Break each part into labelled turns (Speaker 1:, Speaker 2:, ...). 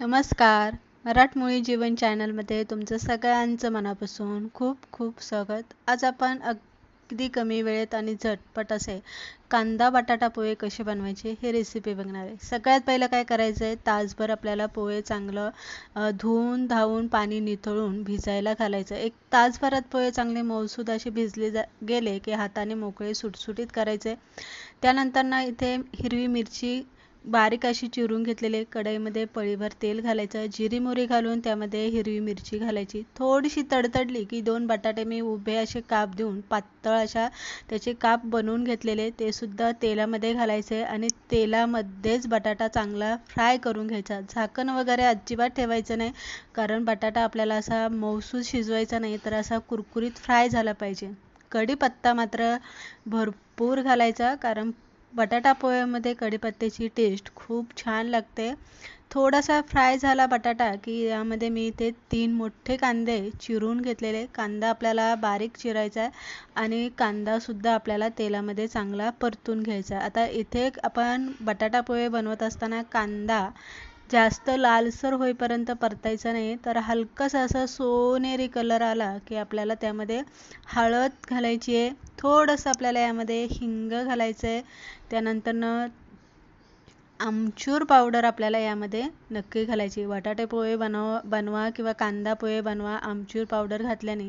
Speaker 1: नमस्कार. मराठमोळी जीवन चॅनलमध्ये तुमचं सगळ्यांचं मनापासून खूप खूप स्वागत. आज आपण अगदी कमी वेळेत आणि झटपट असे कांदा बटाटा पोहे कसे बनवायचे हे रेसिपी बघणार आहे. सगळ्यात पहिलं काय करायचं आहे? तासभर आपल्याला पोहे चांगलं धुवून धावून पाणी निथळून भिजायला घालायचं एक तासभरात पोहे चांगले मौसूद असे भिजले जा गेले की हाताने मोकळे सुटसुटीत करायचे. त्यानंतर ना इथे हिरवी मिरची बारीक अशी चिरून घेतलेले कढईमध्ये पळीभर तेल घालायचं जिरी मोरी घालून त्यामध्ये हिरवी मिरची घालायची. थोडीशी तडतडली की दोन बटाटे मी उभे असे काप देऊन पातळ अशा त्याचे काप बनवून घेतलेले ते सुद्धा तेलामध्ये घालायचे आणि तेलामध्येच बटाटा चांगला फ्राय करून घ्यायचा. झाकण वगैरे अजिबात ठेवायचं नाही कारण बटाटा आपल्याला असा मौसूद शिजवायचा नाही तर असा कुरकुरीत फ्राय झाला पाहिजे. कढीपत्ता मात्र भरपूर घालायचा कारण बटाटा पोह्यामध्ये कढीपत्त्याची टेस्ट खूप छान लागते. थोडासा फ्राय झाला बटाटा की यामध्ये मी इथे तीन मोठे कांदे चिरून घेतलेले. कांदा आपल्याला बारीक चिरायचा आहे आणि कांदासुद्धा आपल्याला तेलामध्ये चांगला परतून घ्यायचा आता इथे आपण बटाटा पोहे बनवत असताना कांदा जास्त लालसर होईपर्यंत परतायचं नाही. तर हलकासा असं सोनेरी कलर आला की आपल्याला त्यामध्ये हळद घालायची आहे. थोडंसं आपल्याला यामध्ये हिंग घालायचं आहे. त्यानंतरनं आमचूर पावडर आपल्याला यामध्ये नक्की घालायची. बटाटे पोहे बनव बनवा किंवा कांदा पोहे बनवा आमचूर पावडर घातल्याने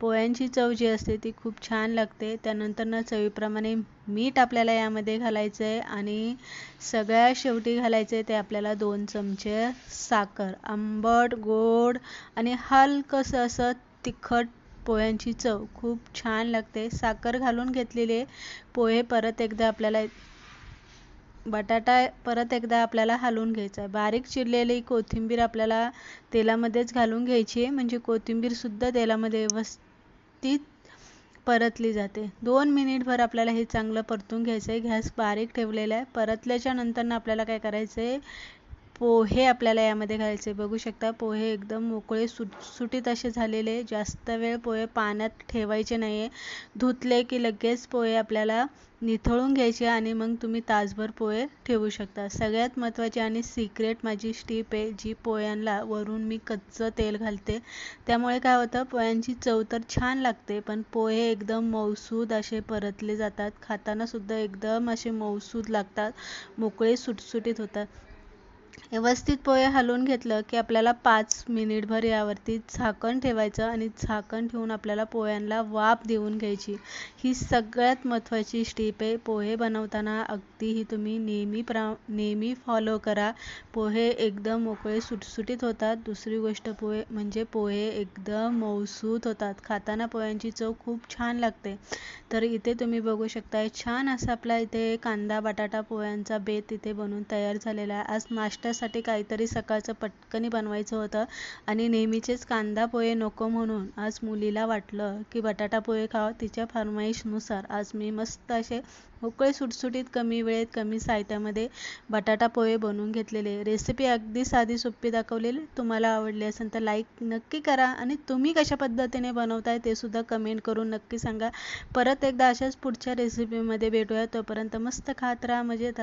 Speaker 1: पोह्यांची चव जी असते ती खूप छान लागते. त्यानंतर ना चवीप्रमाणे मीठ आपल्याला यामध्ये घालायचं आहे आणि सगळ्या शेवटी घालायचं आहे ते आपल्याला दोन चमचे साखर आंबट गोड आणि हलकंसं असं तिखट पोह्यांची चव खूप छान लागते. साखर घालून घेतलेले पोहे परत एकदा आपल्याला बटाटा परत एकदा आपल्याला हलवून घ्यायचा आहे. बारीक चिरलेली कोथिंबीर आपल्याला तेलामध्येच घालून घ्यायची आहे. म्हणजे कोथिंबीरसुद्धा तेलामध्ये व्यवस्थित परतली जाते. दोन मिनिटभर आपल्याला हे चांगलं परतून घ्यायचं आहे. गॅस बारीक ठेवलेला आहे. परतल्याच्या नंतरनं आपल्याला काय करायचं आहे पोहे आपल्याला यामध्ये घालायचे. बघू शकता पोहे एकदम मोकळे सुटसुटीत असे झालेले. जास्त वेळ पोहे पाण्यात ठेवायचे नाही आहे धुतले की लगेच पोहे आपल्याला निथळून घ्यायचे आणि मग तुम्ही तासभर पोहे ठेवू शकता. सगळ्यात महत्त्वाची आणि सिक्रेट माझी स्टीप आहे जी पोह्यांना वरून मी कच्चं तेल घालते. त्यामुळे काय होतं पोह्यांची चव तर छान लागते पण पोहे एकदम मौसूद असे परतले जातात. खाताना सुद्धा एकदम असे मौसूद लागतात मोकळे सुटसुटीत होतात. व्यवस्थित पोहे हलवून घेतलं की आपल्याला पाच मिनिटभर यावरती झाकण ठेवायचं आणि झाकण ठेवून आपल्याला पोह्यांना वाफ देऊन घ्यायची. ही सगळ्यात महत्त्वाची स्टेप आहे. पोहे बनवताना अगदी ही तुम्ही नेहमी प्रा नेहमी फॉलो करा. पोहे एकदम मोकळे सुटसुटीत होतात. दुसरी गोष्ट पोहे म्हणजे पोहे एकदम मऊसूत होतात. खाताना पोह्यांची चव खूप छान लागते. तर इथे तुम्ही बघू शकता छान असा आपला इथे कांदा बटाटा पोह्यांचा बेत इथे बनवून तयार झालेला आहे. आज नाश्त्यासाठी काहीतरी सकाळचं पटकनी बनवायचं होतं. आणि नेहमीचेच कांदा पोहे नको म्हणून आज मुलीला वाटलं की बटाटा पोहे खावं तिच्या फरमाईशनुसार. आज मी मस्त असे मोकळे सुटसुटीत कमी वेळेत कमी साहित्यामध्ये बटाटा पोहे बनवून घेतलेले. रेसिपी अगदी साधी सोपी दाखवलेली. तुम्हाला आवडली असेल तर लाईक नक्की करा आणि तुम्ही कशा पद्धतीने बनवताय ते सुद्धा कमेंट करून नक्की सांगा. परत एकदा अशाच पुढच्या रेसिपीमध्ये भेटूया. तोपर्यंत मस्त खात राहा मजेत राहा.